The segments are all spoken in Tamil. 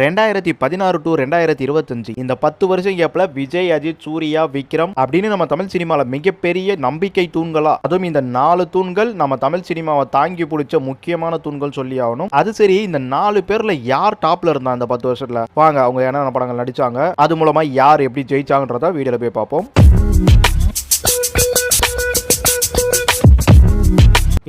ரெண்டாயிரத்தி பதினாறு டு ரெண்டாயிரத்தி இருபத்தஞ்சு. இந்த பத்து வருஷம் கேப்ல விஜய் அஜித் சூர்யா விக்ரம் அப்படின்னு நம்ம தமிழ் சினிமால மிகப்பெரிய நம்பிக்கை தூண்களா? அதுவும் இந்த நாலு தூண்கள் நம்ம தமிழ் சினிமாவை தாங்கி பிடிச்ச முக்கியமான தூண்கள் சொல்லி ஆகணும். அது சரி இந்த நாலு பேர்ல யார் டாப்ல இருந்தா இந்த பத்து வருஷத்துல? வாங்க அவங்க என்னென்ன படங்கள் நடிச்சாங்க? அது மூலமா யார் எப்படி ஜெயிச்சாங்கன்றத வீடியோல போய் பார்ப்போம்.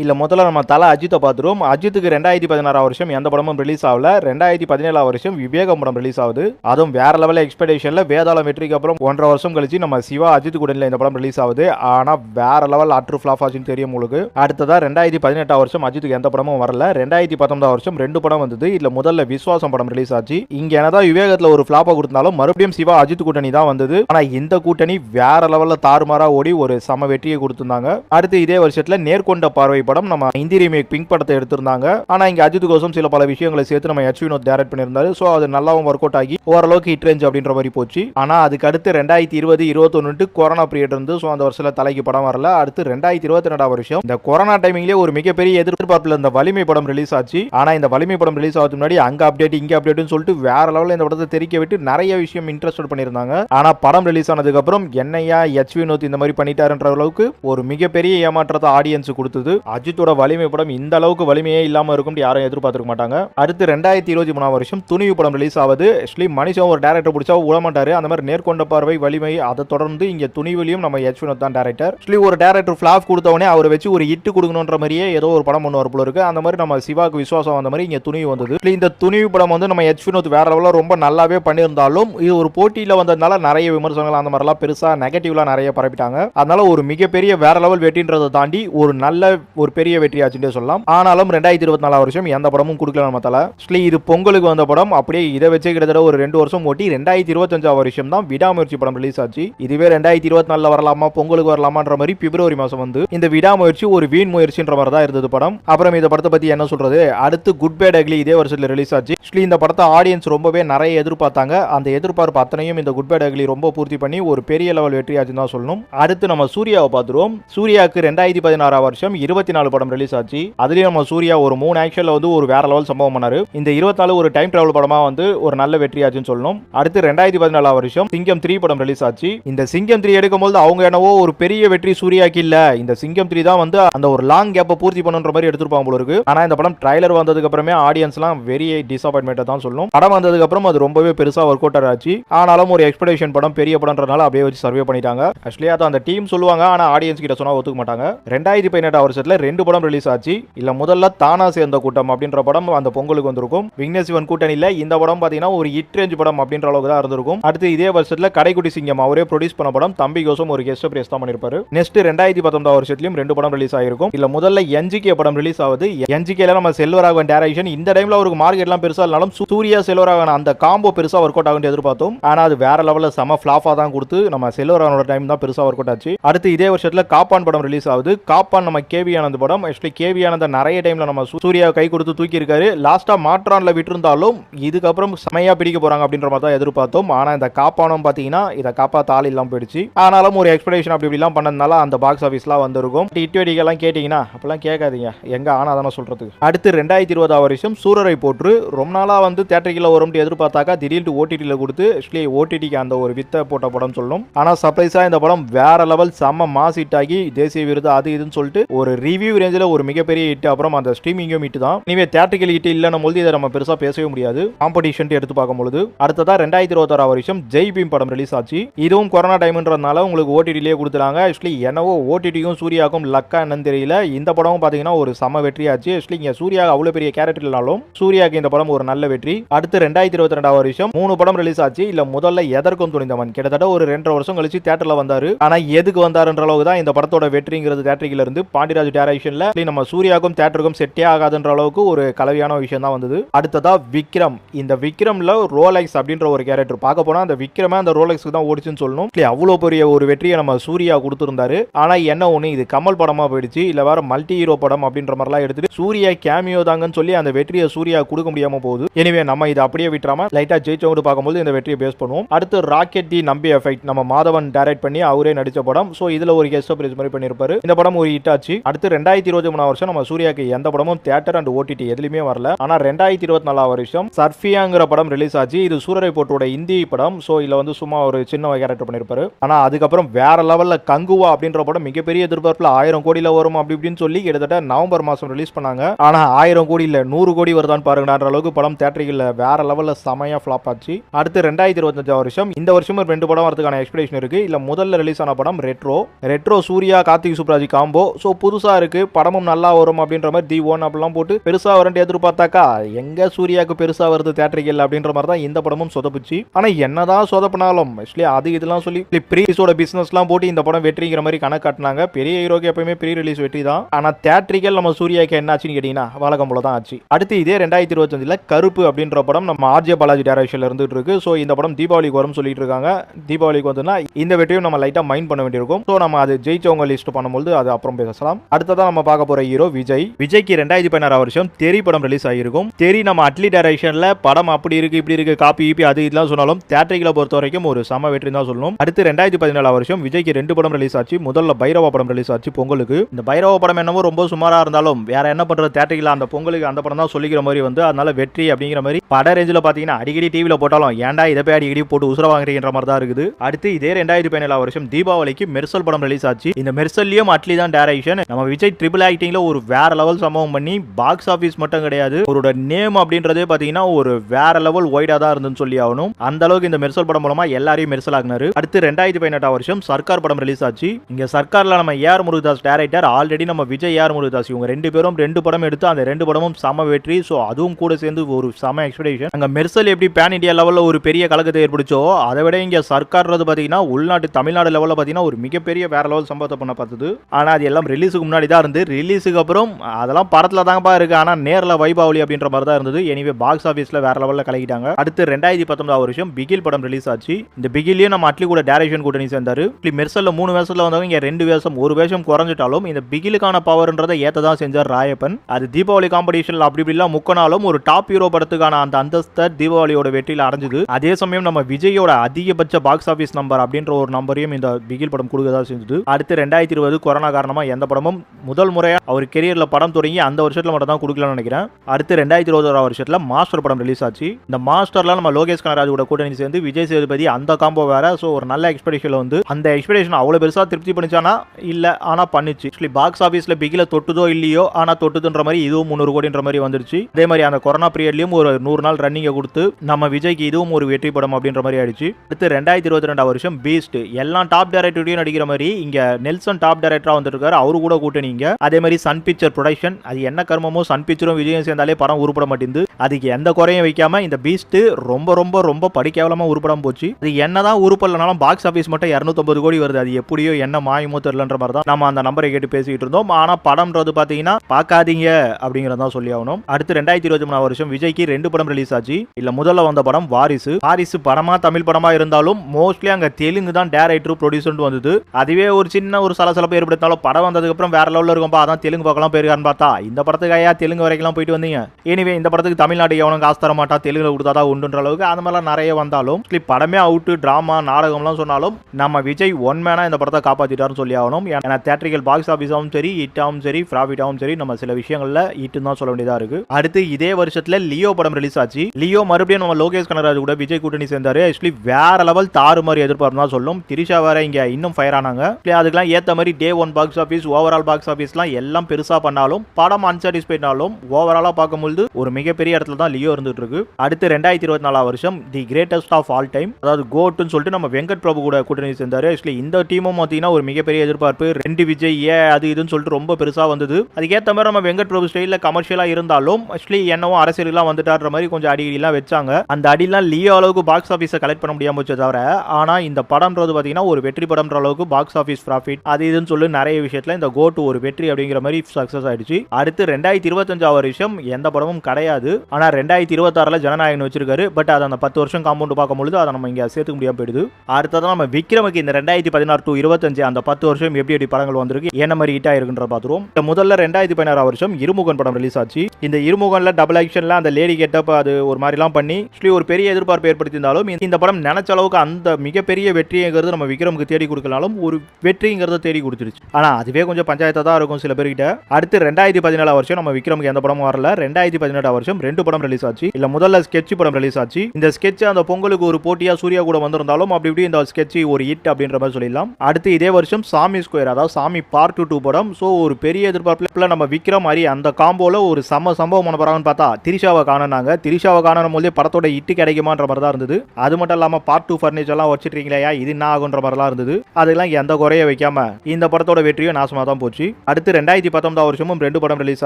இல்லை முதல்ல நம்ம தலை அஜித்தை பார்த்துருவோம். அஜித்துக்கு ரெண்டாயிரத்தி பதினாறாம் வருஷம் எந்த படமும் ரிலீஸ் ஆகல. ரெண்டாயிரத்தி பதினேழாம் வருஷம் விவேகம் படம் ரிலீஸ் ஆகுது. அதுவும் வேற லெவலில் எக்ஸ்பெக்டேஷன்ல வேதாளம் வெற்றிக்கு அப்புறம் ஒன்றரை வருஷம் கழிச்சு நம்ம சிவா அஜித் கூடல இந்த படம் ரிலீஸ் ஆகுது. ஆனா வேற லெவல் அட்ரு ஃபிளாப் ஆச்சுன்னு தெரியும் உங்களுக்கு. அடுத்ததாக ரெண்டாயிரத்தி பதினெட்டாம் வருஷம் அஜித்துக்கு எந்த படமும் வரல. ரெண்டாயிரத்தி பத்தொன்பதாம் வருஷம் ரெண்டு படம் வந்தது. இதுல முதல்ல விஸ்வாசம் படம் ரிலீஸ் ஆச்சு. இங்க என்னதான் விவேகத்துல ஒரு ஃபிளாப்பா கொடுத்தாலும் மறுபடியும் சிவா அஜித் கூட்டணி தான் வந்தது. ஆனா இந்த கூட்டணி வேற லெவல்ல தாறுமாறா ஓடி ஒரு சம வெற்றியை கொடுத்திருந்தாங்க. அடுத்து இதே வருஷத்துல நேர்கொண்ட பார்வை படம் நம்ம இந்தி ரீமேக் பிங்க் படத்தை எடுத்திருந்தாங்க. ஆனா இங்க அஜித் கோசம் சில பல விஷயங்களை சேர்த்து நம்ம எச் வினோத் டேரக்ட் பண்ணியிருந்தாரு. ஸோ அது நல்லாவும் ஒர்க் அவுட் ஆகி ஓரளவுக்கு ஹிட் ரேஞ்ச் அப்படின்ற மாதிரி போச்சு. ஆனா அதுக்கு அடுத்து ரெண்டாயிரத்தி இருபது இருபத்தொன்னு கொரோனா பீரியட் இருந்து ஸோ அந்த வருஷத்துல தலைக்கு படம் வரல. அடுத்து ரெண்டாயிரத்தி இருபத்தி ரெண்டாம் வருஷம் இந்த கொரோனா டைமிங்லேயே ஒரு மிகப்பெரிய எதிர்பார்ப்புல இந்த வலிமை படம் ரிலீஸ் ஆச்சு. ஆனா இந்த வலிமை படம் ரிலீஸ் ஆகுது முன்னாடி அங்க அப்டேட் இங்க அப்டேட்னு சொல்லிட்டு வேற லெவலில் இந்த படத்தை தெரிக்க விட்டு நிறைய விஷயம் இன்ட்ரெஸ்ட் பண்ணியிருந்தாங்க. ஆனா படம் ரிலீஸ் ஆனதுக்கு அப்புறம் என்னையா எச் வினோத் இந்த மாதிரி பண்ணிட்டாருன்ற அளவுக்கு ஒரு மிகப்பெரிய ஏமாற்றத்தை ஆடியன்ஸ் கொடுத்தது. அஜித்தோட வலிமை படம் இந்த அளவுக்கு வலிமையே இல்லாம இருக்கும் யாரும் எதிர்பார்த்திருக்க மாட்டாங்க. அடுத்து ரெண்டாயிரத்தி இருபத்தி மூணாம் வருஷம் துணிவு படம் ரிலீஸ் ஆகுது ஆக்சுவலி மனுஷன் ஒரு டேரக்டர் பிடிச்சா விடமாட்டாரு. அந்த மாதிரி நேர்கொண்ட பார்வை வலிமை அதை தொடர்ந்து இங்க துணிவிலையும் நம்ம எச் வினோத் தான் டேரக்டர் ஆக்சுவலி ஒரு டேரக்டர் ஃபிளாப் கொடுத்தவனே அவரை வச்சு ஒரு இட்டு கொடுக்கணுன்ற மாதிரியே ஏதோ ஒரு படம் ஒன்று வரப்புல இருக்கு. அந்த மாதிரி நம்ம சிவாக்கு விசுவாசம் வந்த மாதிரி இங்க துணிவு வந்தது. இந்த துணிவு படம் வந்து நம்ம எச் வினோத் வேற லெவலில் ரொம்ப நல்லாவே பண்ணியிருந்தாலும் இது ஒரு போட்டியில் வந்ததுனால நிறைய விமர்சனங்கள் அந்த மாதிரிலாம் பெருசாக நெகட்டிவ்லாம் நிறைய பரப்பிட்டாங்க. அதனால ஒரு மிகப்பெரிய வேற லெவல் வெட்டின்றதை தாண்டி ஒரு நல்ல ஒரு பெரிய வெற்றி ஆச்சுட்டே சொல்லலாம். ஆனாலும் ரெண்டாயிரத்தி இருபத்தி நாலாம் வருஷம் எந்த படமும் கொடுக்கல நம்ம தலை. ஆக்சுவலி இது பொங்கலுக்கு வந்த படம். அப்படியே இதை வச்சு கிட்டத்தட்ட ஒரு ரெண்டு வருஷம் ஓட்டி ரெண்டாயிரத்தி இருபத்தஞ்சாம் வருஷம் தான் விடாமுயற்சி படம் ரிலீஸ் ஆச்சு. இதுவே ரெண்டாயிரத்தி இருபத்தி நாலுல வரலாமா பொங்கலுக்கு வரலாமான்ற மாதிரி பிப்ரவரி மாசம் வந்து இந்த விடாமுயற்சி ஒரு வீண் முயற்சின்ற மாதிரி தான் இருந்தது படம். அப்புறம் இந்த படத்தை பத்தி என்ன சொல்றது? அடுத்து குட் பேட் அக்லி இதே வருஷத்துல ரிலீஸ் ஆச்சு. ஆக்சுவலி இந்த படத்தை ஆடியன்ஸ் ரொம்பவே நிறைய எதிர்பார்த்தாங்க. அந்த எதிர்பார்ப்பு அத்தனையும் இந்த குட் பேட் அக்லி ரொம்ப பூர்த்தி பண்ணி ஒரு பெரிய லெவல் வெற்றி ஆச்சுன்னு தான் சொல்லணும். அடுத்து நம்ம சூர்யாவை பார்த்துருவோம். சூர்யாவுக்கு ரெண்டாயிரத்தி பதினாறாம் வருஷம் இருபத்தி நாலு படம் ரிலீஸ் ஆச்சு. அதுலயும் நம்ம சூர்யா ஒரு மூணு ஆக்ஷன்ல வந்து ஒரு வேற லெவல் சம்பவம் பண்ணாரு. இந்த இருபத்தி நாலு ஒரு டைம் டிராவல் படமா வந்து ஒரு நல்ல வெற்றி ஆச்சுன்னு சொல்லணும். அடுத்து ரெண்டாயிரத்தி பதினாலாம் வருஷம் சிங்கம் த்ரீ படம் ரிலீஸ் ஆச்சு. இந்த சிங்கம் த்ரீ எடுக்கும்போது அவங்க என்னவோ ஒரு பெரிய வெற்றி சூர்யாக்கு இல்ல. இந்த சிங்கம் த்ரீ தான் வந்து அந்த ஒரு லாங் கேப்பை பூர்த்தி பண்ணுன்ற மாதிரி எடுத்திருப்பாங்க போல இருக்கு. ஆனா இந்த படம் ட்ரைலர் வந்ததுக்கு அப்புறமே ஆடியன்ஸ்லாம் வெரி டிசப்பாயின்மெண்ட் தான் சொல்லணும். படம் வந்ததுக்கு அப்புறம் அது ரொம்பவே பெருசா ஒர்க் அவுட் ஆச்சு. ஆனாலும் ஒரு எக்ஸ்பெக்டேஷன் படம் பெரிய படம்ன்றனால அப்படியே வச்சு சர்வே பண்ணிட்டாங்க. ஆக்சுவலி அந்த டீம் சொல்லுவாங்க. ஆனா ஆடியன்ஸ் கிட்ட சொன்னா ஒத்துக்க மாட்டாங்க. ரெண்டாயிரத்தி பதினெட்டாம் வருஷத்துல ரெண்டு படம் ரிலீஸ் ஆச்சு. இல்ல முதல்ல தானா சேர்ந்த கூட்டம் அப்படின்ற படம் அந்த பொங்கலுக்கு வந்திருக்கும். விக்னேஷ் சிவன் கூட்டணியில இந்த படம் பாத்தீங்கன்னா ஒரு ஹிட் ரேஞ்ச் படம் அப்படின்ற அளவுக்கு தான் இருந்திருக்கும். அடுத்து இதே வருஷத்துல கடைக்குடி சிங்கம் அவரே ப்ரொடியூஸ் பண்ண படம் தம்பி கோசம் ஒரு கெஸ்ட் பிரேஸ் தான் பண்ணிருப்பாரு. நெக்ஸ்ட் ரெண்டாயிரத்தி பத்தொன்பதாம் வருஷத்துலயும் ரெண்டு படம் ரிலீஸ் ஆயிருக்கும். இல்ல முதல்ல என்ஜிகே படம் ரிலீஸ் ஆகுது. என்ஜிகேல நம்ம செல்வராகவன் டேரக்ஷன் இந்த டைம்ல அவருக்கு மார்க்கெட்லாம் பெருசா இருந்தாலும் சூர்யா செல்வராகவன் அந்த காம்போ பெருசா ஒர்க் அவுட் ஆகும் எதிர்பார்த்தோம். ஆனா அது வேற லெவல்ல செம ஃபிளாஃபா தான் கொடுத்து நம்ம செல்வராகவனோட டைம் தான் பெருசா ஒர்க் அவுட் ஆச்சு. அடுத்து இதே வருஷத்துல காப்பான் படம் ரிலீஸ் ஆகுது. காப்பான் நம்ம கேவியான ஆனந்த் படம். ஆக்சுவலி கேவி ஆனந்த நிறைய டைமில் நம்ம சூர்யா கை கொடுத்து தூக்கியிருக்காரு. லாஸ்ட்டாக மாற்றானில் விட்டுருந்தாலும் விட்டிருந்தாலும் இதுக்கப்புறம் செமையா பிடிக்க போகிறாங்க அப்படின்ற மாதிரி தான் எதிர்பார்த்தோம். ஆனால் இந்த காப்பானம் பார்த்தீங்கன்னா இதை காப்பாற்ற ஆள் இல்லாமல் போயிடுச்சு. ஆனாலும் ஒரு எக்ஸ்பெக்டேஷன் அப்படி இப்படிலாம் பண்ணதுனால அந்த பாக்ஸ் ஆஃபீஸ்லாம் வந்திருக்கும். இட்டுவடிக்கெல்லாம் கேட்டிங்கன்னா அப்பெல்லாம் கேட்காதீங்க. எங்கே ஆனா தானே சொல்கிறதுக்கு அடுத்து ரெண்டாயிரத்தி இருபதாம் வருஷம் சூரரை போற்று. ரொம்ப நாளாக வந்து தேட்டரிக்கில் வரும்னு எதிர்பார்த்தாக்கா திடீர்னு ஓடிடியில் கொடுத்து ஆக்சுவலி ஓடிடிக்கு அந்த ஒரு வித்தை போட்ட படம் சொல்லணும் ஆனால் சர்ப்ரைஸாக இந்த படம் வேற லெவல் செம்ம மாஸ் ஹிட் ஆகி தேசிய விருது அது இதுன்னு சொல்லிட்டு ஒரு ரீ ரிவ்யூ ரேஞ்சில் ஒரு மிகப்பெரிய ஹிட் அப்புறம் அந்த ஸ்ட்ரீமிங்கும் ஹிட் தான். இனிமே தேட்டரிக்கல் ஹிட் இல்லைன்னு போது இதை நம்ம பெருசாக பேசவே முடியாது. காம்படிஷன் எடுத்து பார்க்கும்பொழுது அடுத்ததா ரெண்டாயிரத்தி இருபத்தாறாம் வருஷம் ஜெய் பீம் படம் ரிலீஸ் ஆச்சு. இதுவும் கொரோனா டைம்ன்றதுனால உங்களுக்கு ஓடிடிலேயே கொடுத்துறாங்க ஆக்சுவலி என்னவோ ஓடிடியும் சூர்யாவுக்கும் லக்கா என்னன்னு தெரியல. இந்த படமும் பாத்தீங்கன்னா ஒரு சம வெற்றியாச்சு. ஆக்சுவலி இங்கே சூர்யா அவ்வளோ பெரிய கேரக்டர் இல்லாலும் சூர்யாவுக்கு இந்த படம் ஒரு நல்ல வெற்றி. அடுத்து ரெண்டாயிரத்தி இருபத்தி ரெண்டாவது வருஷம் மூணு படம் ரிலீஸ் ஆச்சு. இல்ல முதல்ல எதற்கும் துணிந்தவன். கிட்டத்தட்ட ஒரு ரெண்டரை வருஷம் கழிச்சு தேட்டரில் வந்தாரு. ஆனா எதுக்கு வந்தாருன்ற அளவுக்கு தான் இந்த படத்தோட வெற்றிங்கிறது தேட்டரிக்கிலிருந்து இருந்து. பாண்டியராஜ் கம்பேரிஷன்ல நம்ம சூர்யாவுக்கும் தேட்டருக்கும் செட்டே ஆகாதுன்ற அளவுக்கு ஒரு கலவையான விஷயம் தான் வந்தது. அடுத்ததா விக்ரம். இந்த விக்ரம்ல ரோலெக்ஸ் அப்படின்ற ஒரு கேரக்டர் பார்க்க போனா அந்த விக்ரமே அந்த ரோலெக்ஸ்க்கு தான் ஓடிச்சுன்னு சொல்லணும். இல்ல அவ்வளவு பெரிய ஒரு வெற்றியை நம்ம சூர்யா கொடுத்திருந்தாரு. ஆனா என்ன ஒண்ணு இது கமல் படமா போயிடுச்சு இல்ல வேற மல்டி ஹீரோ படம் அப்படின்ற மாதிரிலாம் எடுத்துட்டு சூர்யா கேமியோ தாங்கன்னு சொல்லி அந்த வெற்றியை சூர்யா கொடுக்க முடியாம போகுது. எனிவே நம்ம இதை அப்படியே விட்டுறாம லைட்டா ஜெயிச்சவங்க பார்க்கும்போது இந்த வெற்றியை பேஸ் பண்ணுவோம். அடுத்து ராக்கெட் தி நம்பி எஃபெக்ட். நம்ம மாதவன் டைரக்ட் பண்ணி அவரே நடிச்ச படம். சோ இதுல ஒரு கெஸ்ட் பிரைஸ் மாதிரி பண்ணிருப்பாரு இந்த படம் ஒரு ஹிட் ஆச்சு. அடுத்து ரெண்டாயிரத்தி இருபத்தி மூணாம் வருஷம் நம்ம சூர்யாக்கு எந்த படமும் தியேட்டர் அண்ட் ஓடிடி எதுலையுமே வரல. ஆனால் ரெண்டாயிரத்தி இருபத்தி நாலாம் வருஷம் சர்ஃபியாங்கிற படம் ரிலீஸ் ஆச்சு. இது சூரரை போட்டோட இந்தி படம். ஸோ இதில் வந்து சும்மா ஒரு சின்ன கேரக்டர் பண்ணியிருப்பாரு ஆனால் அதுக்கப்புறம் வேற லெவலில் கங்குவா அப்படின்ற படம் மிகப்பெரிய எதிர்பார்ப்பில் ஆயிரம் கோடியில் வரும் அப்படி இப்படின்னு சொல்லி கிட்டத்தட்ட நவம்பர் மாதம் ரிலீஸ் பண்ணாங்க. ஆனால் ஆயிரம் கோடி இல்லை நூறு கோடி வருதான்னு பாருங்கன்ற அளவுக்கு படம் தேட்டரிகளில் வேற லெவலில் செமையாக ஃப்ளாப் ஆச்சு. அடுத்து ரெண்டாயிரத்தி இருபத்தஞ்சாம் வருஷம் இந்த வருஷமும் ரெண்டு படம் வரதுக்கான எக்ஸ்பெக்டேஷன் இருக்குது இல்லை முதல்ல ரிலீஸ் ஆன படம் retro retro Suriya Karthik Subbaraj combo so புதுசாக இருக்கு. படமும் நல்லா வரும் அப்படின்ற மாதிரி தி ஒன் அப்படிலாம் போட்டு பெருசா வரண்டு எதிர்பார்த்தாக்கா எங்க சூர்யாவுக்கு பெருசா வருது தேட்டரிகள் அப்படின்ற மாதிரி தான் இந்த படமும் சொதப்புச்சு. ஆனா என்னதான் சொதப்பினாலும் ஆக்சுவலி அது இதெல்லாம் சொல்லி ப்ரீஸோட பிசினஸ்லாம் போட்டு இந்த படம் வெற்றிங்கிற மாதிரி கணக்கு காட்டினாங்க. பெரிய ஹீரோக்கு எப்பயுமே ப்ரீ ரிலீஸ் வெற்றி தான். ஆனா தேட்டரிக்கல் நம்ம சூர்யாவுக்கு என்ன ஆச்சுன்னு கேட்டீங்கன்னா வழக்கம் போல தான் ஆச்சு. அடுத்து இதே ரெண்டாயிரத்தி இருபத்தஞ்சில் கருப்பு அப்படின்ற படம் நம்ம ஆர்ஜே பாலாஜி டேரக்ஷன்ல இருந்துட்டு இருக்கு. ஸோ இந்த படம் தீபாவளிக்கு வரும்னு சொல்லிட்டு இருக்காங்க. தீபாவளிக்கு வந்துன்னா இந்த வெற்றியும் நம்ம லைட்டா மைண்ட் பண்ண வேண்டியிருக்கும். ஸோ நம்ம அது ஜெயிச்சவங்க லிஸ்ட் பண்ணும்போது அது அப்புறம் பேசலாம். தான் நம்ம பார்க்க போற ஹீரோ விஜய். விஜய்க்கு ரெண்டாயிரத்தி பதினாறு வருஷம் தெரி படம் ரிலீஸ் ஆகிருக்கும் தெரி நம்ம அட்லி டைரக்ஷன்ல படம் அப்படி இருக்கு இப்படி இருக்கு காப்பி ஈபி அது இதெல்லாம் சொன்னாலும் தேட்டரிகளை பொறுத்த வரைக்கும் ஒரு சம வெற்றி தான் சொல்லணும். அடுத்து ரெண்டாயிரத்தி பதினேழாம் வருஷம் விஜய்க்கு ரெண்டு படம் ரிலீஸ் ஆச்சு. முதல்ல பைரவா படம் ரிலீஸ் ஆச்சு பொங்கலுக்கு. இந்த பைரவ படம் என்னவோ ரொம்ப சுமாரா இருந்தாலும் வேற என்ன பண்றது தேட்டரிகள் அந்த பொங்கலுக்கு அந்த படம் தான் சொல்லிக்கிற மாதிரி வந்து அதனால வெற்றி அப்படிங்கிற மாதிரி பட ரேஞ்சில் பார்த்தீங்கன்னா அடிக்கடி டிவியில் போட்டாலும் ஏன்டா இதை போய் அடிக்கடி போட்டு உசுர வாங்குறீங்கிற மாதிரி தான் இருக்குது. அடுத்து இதே ரெண்டாயிரத்தி பதினேழாம் வருஷம் தீபாவளிக்கு மெர்சல் படம் ரிலீஸ் ஆச்சு. இந்த மெர்சல்லையும் அட்லி தான் டேரக்ஷன் நம்ம விஜய் ட்ரிபிள் ஆக்டிங்கில் ஒரு வேற லெவல் சம்பவம் பண்ணி பாக்ஸ் ஆஃபீஸ் மட்டும் கிடையாது. அவரோட நேம் அப்படின்றதே பார்த்தீங்கன்னா ஒரு வேற லெவல் ஒய்டா தான் இருந்துன்னு சொல்லி ஆகணும். அந்த அளவுக்கு இந்த மெர்சல் படம் மூலமா எல்லாரையும் மெர்சல் ஆகினாரு அடுத்து ரெண்டாயிரத்தி பதினெட்டாம் வருஷம் சர்க்கார் படம் ரிலீஸ் ஆச்சு. இங்கே சர்க்காரில் நம்ம ஏஆர் முருகதாஸ் டேரக்டர் ஆல்ரெடி நம்ம விஜய் ஏஆர் முருகதாஸ். இவங்க ரெண்டு பேரும் ரெண்டு படம் எடுத்து அந்த ரெண்டு படமும் சம வெற்றி. ஸோ அதுவும் கூட சேர்ந்து ஒரு சம எக்ஸ்பெக்டேஷன் அங்கே மெர்சல் எப்படி பேன் இந்தியா லெவல்ல ஒரு பெரிய கலக்கத்தை ஏற்படுச்சோ அதை விட இங்க சர்க்கார்றது பாத்தீங்கன்னா உள்நாட்டு தமிழ்நாடு லெவலில் பாத்தீங்கன்னா ஒரு மிகப்பெரிய வேற லெவல் சம்பவத்தை பண்ண பார்த்தது. ஆனா அது எல்லாம் ரிலீஸுக்கு முன்னாடி தான் இருந்து ரிலீஸுக்கு அப்புறம் அதெல்லாம் படத்தில் தாங்கப்பா இருக்கு. ஆனால் நேரில் வைபாவளி அப்படின்ற மாதிரி தான் இருந்தது. எனிவே பாக்ஸ் ஆஃபீஸில் வேற லெவலில் கலக்கிட்டாங்க. அடுத்து ரெண்டாயிரத்தி பத்தொன்பதாவது வருஷம் பிகில் படம் ரிலீஸ் ஆச்சு. இந்த பிகிலையும் நம்ம அட்லி கூட டேரக்ஷன் கூட்டணி சேர்ந்தாரு. இப்படி மெர்சலில் மூணு வேஷத்தில் வந்தவங்க இங்கே ரெண்டு வேஷம் ஒரு வேஷம் குறைஞ்சிட்டாலும் இந்த பிகிலுக்கான பவர்ன்றதை ஏற்ற தான் செஞ்சார் ராயப்பன். அது தீபாவளி காம்படிஷனில் அப்படி இப்படிலாம் முக்கனாலும் ஒரு டாப் ஹீரோ படத்துக்கான அந்த அந்தஸ்தை தீபாவளியோட வெற்றியில் அடைஞ்சது. அதே சமயம் நம்ம விஜயோட அதிகபட்ச பாக்ஸ் ஆஃபீஸ் நம்பர் அப்படின்ற ஒரு நம்பரையும் இந்த பிகில் படம் கொடுக்கதா செஞ்சது. அடுத்து ரெண்டாயிரத்தி இருபது கொரோனா காரணமாக எந்த படமும் முதல் முறையாக அவர் கெரியரில் படம் தொடங்கி அந்த வருஷத்தில் மட்டும் தான் கொடுக்கலாம்னு நினைக்கிறேன். அடுத்து ரெண்டாயிரத்தி இருபது வருஷத்தில் மாஸ்டர் படம் ரிலீஸ் ஆச்சு. இந்த மாஸ்டர்லாம் நம்ம லோகேஷ் கனராஜோட கூட்டணி சேர்ந்து விஜய் சேதுபதி அந்த காம்போ வேற. ஸோ ஒரு நல்ல எக்ஸ்பெக்டேஷனில் வந்து அந்த எக்ஸ்பெக்டேஷன் அவ்வளோ பெருசாக திருப்தி பண்ணிச்சானா? இல்லை ஆனால் பண்ணிச்சு. ஆக்சுவலி பாக்ஸ் ஆஃபீஸில் பிகில தொட்டுதோ இல்லையோ ஆனால் தொட்டுதுன்ற மாதிரி இதுவும் முந்நூறு கோடின்ற மாதிரி வந்துருச்சு. அதே மாதிரி அந்த கொரோனா பீரியட்லையும் ஒரு நூறு நாள் ரன்னிங்கை கொடுத்து நம்ம விஜய்க்கு இதுவும் ஒரு வெற்றி படம் அப்படின்ற மாதிரி ஆயிடுச்சு. அடுத்து ரெண்டாயிரத்தி இருபத்தி ரெண்டாம் வருஷம் பீஸ்ட் எல்லாம் டாப் டேரக்டரையும் நடிக்கிற மாதிரி இங்கே நெல்சன் டாப் டேரக்டராக வந்திருக்காரு அவரு கூட கூட்டணி கூட்டணிங்க அதே மாதிரி சன் பிக்சர் ப்ரொடக்ஷன் அது என்ன கர்மமோ சன் பிக்சரும் விஜயம் சேர்ந்தாலே படம் உருப்பட மாட்டேங்குது. அதுக்கு எந்த குறையும் வைக்காம இந்த பீஸ்ட் ரொம்ப ரொம்ப ரொம்ப படிக்கவலமா உருப்படாம போச்சு. அது என்னதான் உருப்படலனாலும் பாக்ஸ் ஆஃபீஸ் மட்டும் இரநூத்தொம்பது கோடி வருது. அது எப்படியோ என்ன மாயமோ தெரியலன்ற மாதிரி தான் நம்ம அந்த நம்பரை கேட்டு பேசிக்கிட்டு இருந்தோம். ஆனா படம்ன்றது பாத்தீங்கன்னா பார்க்காதீங்க அப்படிங்கறதான் சொல்லி ஆகணும். அடுத்து ரெண்டாயிரத்தி இருபத்தி மூணு வருஷம் விஜய்க்கு ரெண்டு படம் ரிலீஸ் ஆச்சு. இல்ல முதல்ல வந்த படம் வாரிசு. வாரிசு படமா தமிழ் படமா இருந்தாலும் மோஸ்ட்லி அங்க தெலுங்கு தான் டேரக்டர் ப்ரொடியூசர் வந்தது. அதுவே ஒரு சின்ன ஒரு சலசலப்பு ஏற்படுத்தினாலும் படம் வந்ததுக்கு அப்புறம் வேற லெவலில் இருக்கும்பா. அதான் தெலுங்கு பார்க்கலாம் போயிருக்கான்னு பார்த்தா. இந்த படத்துக்கு ஐயா தெலுங்கு வரைக்கும் போயிட்டு வந்தீங்க. எனிவே இந்த படத்துக்கு தமிழ்நாடு எவனும் காசு தர மாட்டா. தெலுங்குல தான் உண்டுன்ற அளவுக்கு அந்த மாதிரிலாம் நிறைய வந்தாலும் படமே அவுட்டு டிராமா நாடகம்லாம் சொன்னாலும் நம்ம விஜய் ஒன் மேனா இந்த படத்தை காப்பாற்றிட்டாருன்னு சொல்லி ஆகணும். ஏன்னா தேட்டரிக்கல் பாக்ஸ் ஆஃபீஸாகவும் சரி ஹிட்டாகவும் சரி ப்ராஃபிட்டாகவும் சரி நம்ம சில விஷயங்களில் ஹிட்டுன்னு தான் சொல்ல வேண்டியதாக இருக்கு. அடுத்து இதே வருஷத்துல லியோ படம் ரிலீஸ் ஆச்சு. லியோ மறுபடியும் நம்ம லோகேஷ் கனராஜ் கூட விஜய் கூட்டணி சேர்ந்தாரு. ஆக்சுவலி வேற லெவல் தாறு மாதிரி எதிர்பார்ப்பு தான் சொல்லும். திரிஷா வேற இங்கே இன்னும் ஃபயர் ஆனாங்க. அதுக்கெல்லாம் ஏற்ற மாதிரி day one box office overall box ஆஃபீஸ்லாம் எல்லாம் பெருசா பண்ணாலும் படம் அன்சாட்டிஸ்ஃபைட்னாலும் ஓவராலா பார்க்கும்போது ஒரு மிகப்பெரிய இடத்துல தான் லியோ இருந்துட்டு இருக்கு அடுத்து ரெண்டாயிரத்தி இருபத்தி நாலாம் வருஷம் the greatest of all time அதாவது கோட்டுன்னு சொல்லிட்டு நம்ம வெங்கட் பிரபு கூட கூட்டணி சேர்ந்தாரு. ஆக்சுவலி இந்த டீமும் பார்த்தீங்கன்னா ஒரு மிகப்பெரிய எதிர்பார்ப்பு. ரெண்டு விஜய் ஏ அது இதுன்னு சொல்லிட்டு ரொம்ப பெருசாக வந்தது. அதுக்கேற்ற மாதிரி நம்ம வெங்கட் பிரபு ஸ்டைலில் கமர்ஷியலாக இருந்தாலும் ஆக்சுவலி என்னவோ அரசியலுக்குலாம் வந்துட்டார் மாதிரி கொஞ்சம் அடிக்கடிலாம் வச்சாங்க. அந்த அடிலாம் லியோ அளவுக்கு பாக்ஸ் ஆஃபீஸை கலெக்ட் பண்ண முடியாமல் போச்சு தவிர ஆனால் இந்த படம்ன்றது பார்த்தீங்கன்னா ஒரு வெற்றி படம்ன்ற அளவுக்கு பாக்ஸ் ஆஃபீஸ் ப்ராஃபிட் அது இதுன்னு சொல்லி நிறைய விஷயத்தில் இந்த கோட்டு ஒரு வெற்றி அப்படிங்கிற மாதிரி சக்சஸ் ஆயிடுச்சு. அடுத்து ரெண்டாயிரத்தி இருபத்தஞ்சாவது வருஷம் எந்த படமும் கிடையாது. ஆனா ரெண்டாயிரத்தி இருபத்தாறுல ஜனநாயகன் வச்சிருக்காரு. பட் அதை அந்த பத்து வருஷம் காம்பவுண்ட் பார்க்கும்பொழுது அதை நம்ம இங்க சேர்த்துக்க முடியாம போயிடுது. அடுத்ததான் நம்ம விக்ரமுக்கு இந்த ரெண்டாயிரத்தி பதினாறு டு இருபத்தஞ்சு அந்த பத்து வருஷம் எப்படி எப்படி படங்கள் வந்திருக்கு என்ன மாதிரி ஹிட் ஆயிருக்குன்ற பார்த்துருவோம். இந்த முதல்ல ரெண்டாயிரத்தி பதினாறாம் வருஷம் இருமுகன் படம் ரிலீஸ் ஆச்சு. இந்த இருமுகன்ல டபுள் ஆக்ஷன்ல அந்த லேடி கெட்டப் அது ஒரு மாதிரிலாம் பண்ணி ஆக்சுவலி ஒரு பெரிய எதிர்பார்ப்பு ஏற்படுத்தியிருந்தாலும் இந்த படம் நினைச்ச அளவுக்கு அந்த மிகப்பெரிய வெற்றிங்கிறது நம்ம விக்ரமுக்கு தேடி கொடுக்கலாலும் ஒரு வெற்றிங்கிறத தேடி கொடுத்துருச்சு. ஆனா அதுவே கொஞ்சம் பஞ்சாயத்தை தான் இருக்கும் சில பேர்கிட்ட. அடுத்து ரெண்டாயிரத்தி பதினேழு வருஷம் நம்ம விக்ரமுக்கு எந்த படமும் வரல. ரெண்டாயிரத்தி பதினெட்டு வருஷம் ரெண்டு படம் ரிலீஸ் ஆச்சு. இல்ல முதல்ல ஸ்கெட்ச் படம் ரிலீஸ் ஆச்சு. இந்த ஸ்கெட்ச் அந்த பொங்கலுக்கு ஒரு போட்டியா சூர்யா கூட வந்திருந்தாலும் அப்படி இப்படி இந்த ஸ்கெட்ச் ஒரு ஹிட் அப்படின்ற மாதிரி சொல்லிடலாம். அடுத்து இதே வருஷம் சாமி ஸ்கொயர் அதாவது சாமி பார்ட் டூ படம். ஸோ ஒரு பெரிய எதிர்பார்ப்புல நம்ம விக்ரம் ஹரி அந்த காம்போல ஒரு சம சம்பவம் பண்ண பார்த்தா திரிஷாவை காணனாங்க திரிஷாவை காணும் போதே படத்தோட இட்டு கிடைக்குமான்ற மாதிரி தான் இருந்தது. அது மட்டும் இல்லாம பார்ட் டூ ஃபர்னிச்சர்லாம் வச்சிருக்கீங்களா இது என்ன ஆகுன்ற மாதிரிலாம் இருந்தது. அதெல்லாம் எந்த குறைய வைக்காம இந்த படத்தோட வெற்றியும் நாசமா தான் போச்சு. அடுத்து ரெண்டாயிரத்தி பத்தொன்பதாம் வருஷமும் ரெண்டு படம் ரிலீஸ்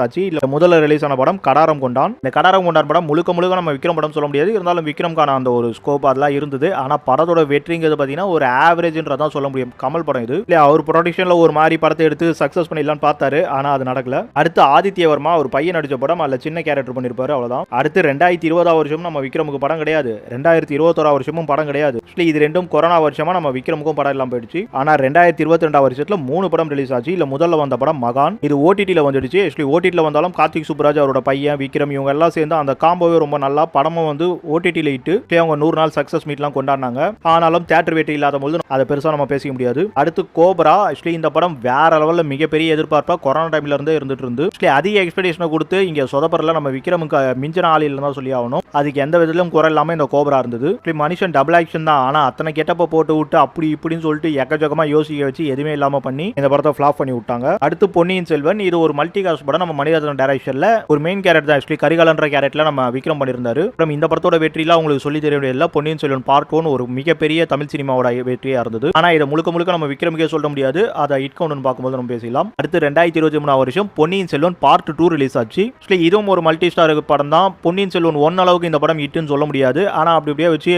ஆச்சு. இல்ல முதல்ல ரிலீஸ் ஆன படம் கடாரம் கொண்டான். இந்த கடாரம் கொண்டான் படம் முழுக்க முழுக்க நம்ம விக்ரம் படம் சொல்ல முடியாது. இருந்தாலும் விக்ரம்கான அந்த ஒரு ஸ்கோப் அதெல்லாம் இருந்தது. ஆனா படத்தோட வெற்றிங்கிறது பாத்தீங்கன்னா ஒரு ஆவரேஜ்ன்றதான் சொல்ல முடியும். கமல் படம் இது. இல்ல அவர் ப்ரொடக்ஷன்ல ஒரு மாதிரி படத்தை எடுத்து சக்சஸ் பண்ணிடலாம்னு பார்த்தாரு. ஆனா அது நடக்கல. அடுத்து ஆதித்ய வர்மா ஒரு பையன் நடிச்ச படம். அதுல சின்ன கேரக்டர் பண்ணிருப்பாரு அவ்வளவுதான். அடுத்து ரெண்டாயிரத்தி இருபதாம் வருஷம் நம்ம விக்ரமுக்கு படம் கிடையாது. ரெண்டாயிரத்தி இருபத்தோரா வருஷமும் படம் கிடையாது. இது ரெண்டும் கொரோனா வருஷமா நம்ம விக்ரமுக்கும் படம் எல்லாம் போயிடுச்சு. ஆனா ரெண்டாயிரத்தி இருபத்தி ரெண்டாம் வருஷத்துல மூணு படம் ரிலீஸ் ஆச்சு. இல்ல முதல்ல வந்த படம் மகான். இது ஓடிடியில் வந்துடுச்சு. ஆக்சுவலி ஓடிடியில் வந்தாலும் கார்த்திக் சுப்ராஜ் அவரோட பையன் விக்ரம் இவங்க எல்லாம் சேர்ந்து அந்த காம்போவே ரொம்ப நல்லா படமும் வந்து ஓடிடியில் இட்டு அவங்க நூறு நாள் சக்ஸஸ் மீட்லாம் கொண்டாடினாங்க. ஆனாலும் தேட்டர் வெற்றி இல்லாத போது அதை பெருசாக நம்ம பேசிக்க முடியாது. அடுத்து கோப்ரா ஆக்சுவலி இந்த படம் வேற லெவலில் மிகப்பெரிய எதிர்பார்ப்பாக கொரோனா டைம்ல இருந்தே இருந்துட்டு இருந்து. ஆக்சுவலி அதிக எக்ஸ்பெக்டேஷனை கொடுத்து இங்கே சொதப்பரில் நம்ம விக்ரமுக்கு மிஞ்சின ஆள் இல்லைன்னு தான் சொல்லி ஆகணும். அதுக்கு எந்த விதத்திலும் குறை இல்லாமல் இந்த கோப்ரா இருந்தது. மனுஷன் டபுள் ஆக்ஷன் தான். ஆனால் அத்தனை கெட்டப்ப போட்டு விட்டு அப்படி இப்படின்னு சொல்லிட்டு எக்கச்சக்கமாக யோசிக்க வச்சு எதுவுமே இல்லாமல் பண்ணி இந்த படத்தை ஃபிளாப் பண்ணி விட்டாங்க. அடுத்து பொன்னியின் செல்வன். இது ஒரு மல்டி காஸ்ட் படம். நம்ம மணிரத்னம் டைரக்ஷன்ல ஒரு மெயின் கேரக்டர் தான் ஆக்சுவலி கரிகாலன்ற கேரக்டர்ல நம்ம விக்ரம் பண்ணியிருந்தாரு. அப்புறம் இந்த படத்தோட வெற்றிலாம் உங்களுக்கு சொல்லி தெரிய வேண்டியதில்ல. பொன்னியின் செல்வன் பார்ட் ஒன் ஒரு மிகப்பெரிய தமிழ் சினிமாவோட வெற்றியா இருந்தது. ஆனா இதை முழுக்க முழுக்க நம்ம விக்ரமுக்கே சொல்ல முடியாது. அதை ஹிட் கவுண்ட் பார்க்கும்போது நம்ம பேசலாம் அடுத்து ரெண்டாயிரத்தி இருபத்தி மூணாவது வருஷம் Ponniyin Selvan part two release ஆச்சு. ஆக்சுவலி இதுவும் ஒரு மல்டி ஸ்டார் படம் தான். பொன்னியின் செல்வன் ஒன் அளவுக்கு இந்த படம் ஹிட்னு சொல்ல முடியாது. ஆனா அப்படி அப்படியே வச்சு